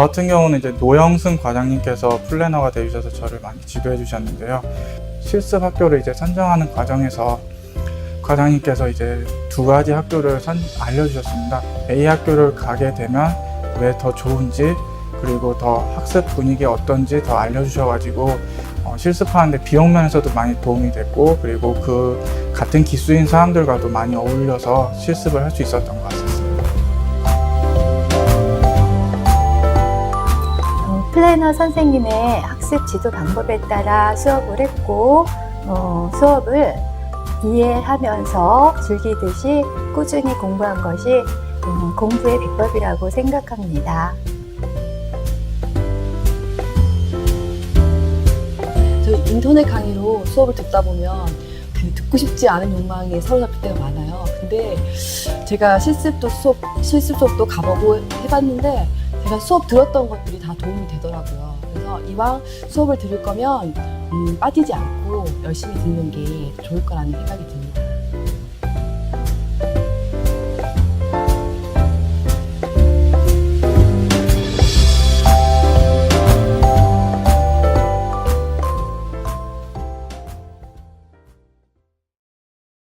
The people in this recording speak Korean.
같은 경우는 이제 노영승 과장님께서 플래너가 되셔서 저를 많이 지도해 주셨는데요. 실습 학교를 이제 선정하는 과정에서 과장님께서 이제 두 가지 학교를 선, 알려주셨습니다. A 학교를 가게 되면 왜 더 좋은지 그리고 더 학습 분위기 어떤지 더 알려주셔가지고 어, 실습하는데 비용 면에서도 많이 도움이 됐고 그리고 그 같은 기수인 사람들과도 많이 어울려서 실습을 할 수 있었던 것 같습니다. 어, 플래너 선생님의 학습 지도 방법에 따라 수업을 했고 어, 수업을 이해하면서 즐기듯이 꾸준히 공부한 것이 음, 공부의 비법이라고 생각합니다. 저 인터넷 강의로 수업을 듣다 보면 그 듣고 싶지 않은 욕망에 사로잡힐 때가 많아요. 근데 제가 실습도 수업, 실습 수업도 가보고 해봤는데 제가 수업 들었던 것들이 다 도움이 되더라고요. 그래서 이왕 수업을 들을 거면 음, 빠지지 않고 열심히 듣는 게 좋을 거라는 생각이 듭니다.